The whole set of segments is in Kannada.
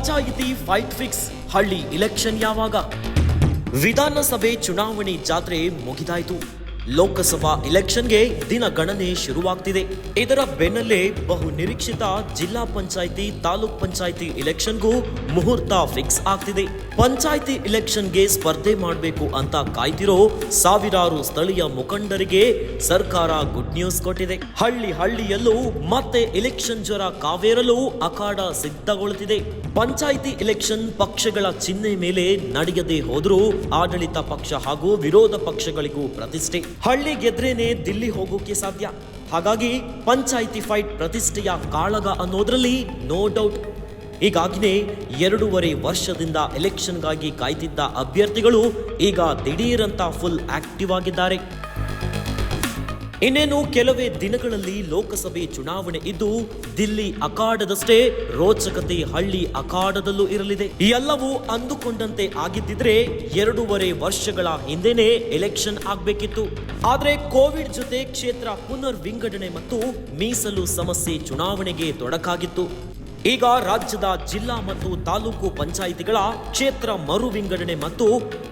ಪಂಚಾಯಿತಿ ಫೈಟ್ ಫಿಕ್ಸ್ ಹಳ್ಳಿ ಇಲೆಕ್ಷನ್ ಯಾವಾಗ? ವಿಧಾನಸಭೆ ಚುನಾವಣೆ ಜಾತ್ರೆ ಮುಗಿದಾಯಿತು. ಲೋಕಸಭಾ ಇಲೆಕ್ಷನ್ಗೆ ದಿನ ಗಣನೆ ಶುರುವಾಗ್ತಿದೆ. ಇದರ ಬೆನ್ನಲ್ಲೇ ಬಹು ನಿರೀಕ್ಷಿತ ಜಿಲ್ಲಾ ಪಂಚಾಯಿತಿ, ತಾಲೂಕ್ ಪಂಚಾಯಿತಿ ಇಲೆಕ್ಷನ್ಗೂ ಮುಹೂರ್ತ ಫಿಕ್ಸ್ ಆಗ್ತಿದೆ. ಪಂಚಾಯಿತಿ ಇಲೆಕ್ಷನ್ಗೆ ಸ್ಪರ್ಧೆ ಮಾಡಬೇಕು ಅಂತ ಕಾಯ್ತಿರೋ ಸಾವಿರಾರು ಸ್ಥಳೀಯ ಮುಖಂಡರಿಗೆ ಸರ್ಕಾರ ಗುಡ್ ನ್ಯೂಸ್ ಕೊಟ್ಟಿದೆ. ಹಳ್ಳಿ ಹಳ್ಳಿಯಲ್ಲೂ ಮತ್ತೆ ಇಲೆಕ್ಷನ್ ಜ್ವರ ಕಾವೇರಲು ಅಖಾಡ ಸಿದ್ಧಗೊಳ್ಳುತ್ತಿದೆ ಪಂಚಾಯಿತಿ ಇಲೆಕ್ಷನ್ ಪಕ್ಷಗಳ ಚಿಹ್ನೆ ಮೇಲೆ ನಡೆಯದೇ ಹೋದರೂ ಆಡಳಿತ ಪಕ್ಷ ಹಾಗೂ ವಿರೋಧ ಪಕ್ಷಗಳಿಗೂ ಪ್ರತಿಷ್ಠೆ. ಹಳ್ಳಿ ಗೆದ್ರೇನೆ ದಿಲ್ಲಿ ಹೋಗೋಕೆ ಸಾಧ್ಯ. ಹಾಗಾಗಿ ಪಂಚಾಯಿತಿ ಫೈಟ್ ಪ್ರತಿಷ್ಠೆಯ ಕಾಳಗ ಅನ್ನೋದ್ರಲ್ಲಿ ನೋ ಡೌಟ್ ಹೀಗಾಗಿನೇ ಎರಡೂವರೆ ವರ್ಷದಿಂದ ಎಲೆಕ್ಷನ್ಗಾಗಿ ಕಾಯ್ತಿದ್ದ ಅಭ್ಯರ್ಥಿಗಳು ಈಗ ದಿಢೀರಂತ ಫುಲ್ ಆಕ್ಟಿವ್ ಆಗಿದ್ದಾರೆ. ಇನ್ನೇನು ಕೆಲವೇ ದಿನಗಳಲ್ಲಿ ಲೋಕಸಭೆ ಚುನಾವಣೆ ಇದ್ದು, ದಿಲ್ಲಿ ಅಖಾಡದಷ್ಟೇ ರೋಚಕತೆ ಹಳ್ಳಿ ಅಖಾಡದಲ್ಲೂ ಇರಲಿದೆ. ಈ ಎಲ್ಲವೂ ಅಂದುಕೊಂಡಂತೆ ಆಗಿದ್ದಿದ್ರೆ ಎರಡೂವರೆ ವರ್ಷಗಳ ಹಿಂದೆನೆ ಎಲೆಕ್ಷನ್ ಆಗ್ಬೇಕಿತ್ತು. ಆದ್ರೆ ಕೋವಿಡ್ ಜೊತೆ ಕ್ಷೇತ್ರ ಪುನರ್ ವಿಂಗಡಣೆ ಮತ್ತು ಮೀಸಲು ಸಮಸ್ಯೆ ಚುನಾವಣೆಗೆ ತೊಡಕಾಗಿತ್ತು. ಈಗ ರಾಜ್ಯದ ಜಿಲ್ಲಾ ಮತ್ತು ತಾಲೂಕು ಪಂಚಾಯಿತಿಗಳ ಕ್ಷೇತ್ರ ಮರು ವಿಂಗಡಣೆ ಮತ್ತು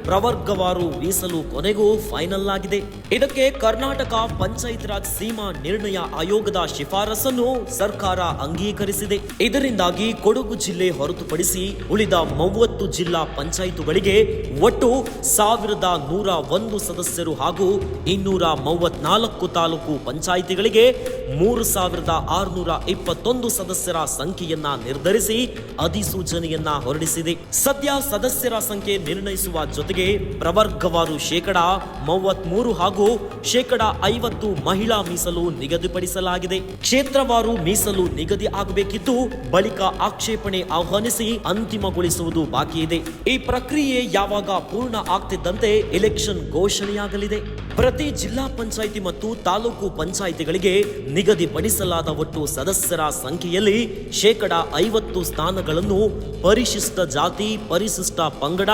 ಪ್ರವರ್ಗವಾರು ಮೀಸಲು ಕೊನೆಗೂ ಫೈನಲ್ ಆಗಿದೆ. ಇದಕ್ಕೆ ಕರ್ನಾಟಕ ಪಂಚಾಯತ್ ರಾಜ್ ಸೀಮಾ ನಿರ್ಣಯ ಆಯೋಗದ ಶಿಫಾರಸನ್ನು ಸರ್ಕಾರ ಅಂಗೀಕರಿಸಿದೆ. ಇದರಿಂದಾಗಿ ಕೊಡಗು ಜಿಲ್ಲೆ ಹೊರತುಪಡಿಸಿ ಉಳಿದ ಮೂವತ್ತು ಜಿಲ್ಲಾ ಪಂಚಾಯಿತಿಗಳಿಗೆ ಒಟ್ಟು ಸಾವಿರದ ನೂರ ಒಂದು ಸದಸ್ಯರು ಹಾಗೂ ಇನ್ನೂರ ಮೂವತ್ನಾಲ್ಕು ತಾಲೂಕು ಪಂಚಾಯಿತಿಗಳಿಗೆ ಮೂರು ಸಾವಿರದ ಆರುನೂರ ಇಪ್ಪತ್ತೊಂದು ಸದಸ್ಯರ ಸಂಖ್ಯೆಯನ್ನ ನಿರ್ಧರಿಸಿ, ಅಧಿಸೂಚನೆಯನ್ನ ಹೊರಡಿಸಿದೆ. ಸದ್ಯ ಸದಸ್ಯರ ಸಂಖ್ಯೆ ನಿರ್ಣಯಿಸುವ ಜೊತೆಗೆ ಪ್ರವರ್ಗವಾರು ಶೇಕಡ ಮೂವತ್ಮೂರು ಹಾಗೂ ಶೇಕಡ ಐವತ್ತು ಮಹಿಳಾ ಮೀಸಲು ನಿಗದಿಪಡಿಸಲಾಗಿದೆ. ಕ್ಷೇತ್ರವಾರು ಮೀಸಲು ನಿಗದಿ ಆಗಬೇಕಿದ್ದು, ಬಳಿಕ ಆಕ್ಷೇಪಣೆ ಆಹ್ವಾನಿಸಿ ಅಂತಿಮಗೊಳಿಸುವುದು ಬಾಕಿ ಇದೆ. ಈ ಪ್ರಕ್ರಿಯೆ ಯಾವಾಗ ಪೂರ್ಣ ಆಗ್ತಿದ್ದಂತೆ ಎಲೆಕ್ಷನ್ ಘೋಷಣೆಯಾಗಲಿದೆ. ಪ್ರತಿ ಜಿಲ್ಲಾ ಪಂಚಾಯಿತಿ ಮತ್ತು ತಾಲೂಕು ಪಂಚಾಯಿತಿಗಳಿಗೆ ನಿಗದಿಪಡಿಸಲಾದ ಒಟ್ಟು ಸದಸ್ಯರ ಸಂಖ್ಯೆಯಲ್ಲಿ ಶೇಕಡ ಐವತ್ತು ಸ್ಥಾನಗಳನ್ನು ಪರಿಶಿಷ್ಟ ಜಾತಿ ಪರಿಶಿಷ್ಟ ಪಂಗಡ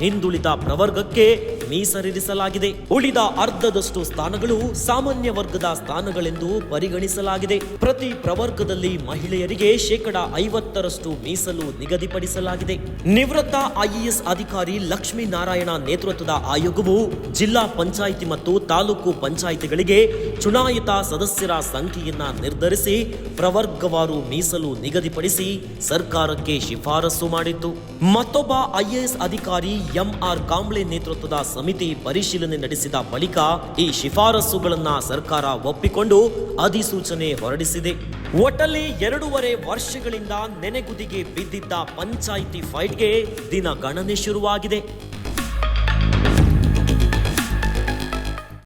ಹಿಂದುಳಿದ ಪ್ರವರ್ಗಕ್ಕೆ ಮೀಸಲಿರಿಸಲಾಗಿದೆ. ಉಳಿದ ಅರ್ಧದಷ್ಟು ಸ್ಥಾನಗಳು ಸಾಮಾನ್ಯ ವರ್ಗದ ಸ್ಥಾನಗಳೆಂದು ಪರಿಗಣಿಸಲಾಗಿದೆ. ಪ್ರತಿ ಪ್ರವರ್ಗದಲ್ಲಿ ಮಹಿಳೆಯರಿಗೆ ಶೇಕಡ ಐವತ್ತರಷ್ಟು ಮೀಸಲು ನಿಗದಿಪಡಿಸಲಾಗಿದೆ. ನಿವೃತ್ತ ಐಎಎಸ್ ಅಧಿಕಾರಿ ಲಕ್ಷ್ಮೀ ನಾರಾಯಣ ನೇತೃತ್ವದ ಆಯೋಗವು ಜಿಲ್ಲಾ ಪಂಚಾಯಿತಿ ಮತ್ತು ತಾಲೂಕು ಪಂಚಾಯಿತಿಗಳಿಗೆ ಚುನಾಯಿತ ಸದಸ್ಯರ ಸಂಖ್ಯೆಯನ್ನ ನಿರ್ಧರಿಸಿ ಪ್ರವರ್ಗವಾರು ಮೀಸಲು ನಿಗದಿಪಡಿಸಿ ಸರ್ಕಾರಕ್ಕೆ ಶಿಫಾರಸು ಮಾಡಿತ್ತು. ಮತ್ತೊಬ್ಬ ಐಎಎಸ್ ಅಧಿಕಾರಿ ಎಂಆರ್ ಕಾಂಬ್ಳೆ ನೇತೃತ್ವದ ಸಮಿತಿ ಪರಿಶೀಲನೆ ನಡೆಸಿದ ಬಳಿಕ ಈ ಶಿಫಾರಸುಗಳನ್ನ ಸರ್ಕಾರ ಒಪ್ಪಿಕೊಂಡು ಅಧಿಸೂಚನೆ ಹೊರಡಿಸಿದೆ. ಒಟ್ಟಲ್ಲಿ ಎರಡೂವರೆ ವರ್ಷಗಳಿಂದ ನೆನೆಗುದಿಗೆ ಬಿದ್ದಿದ್ದ ಪಂಚಾಯಿತಿ ಫೈಟ್ಗೆ ದಿನಗಣನೆ ಶುರುವಾಗಿದೆ.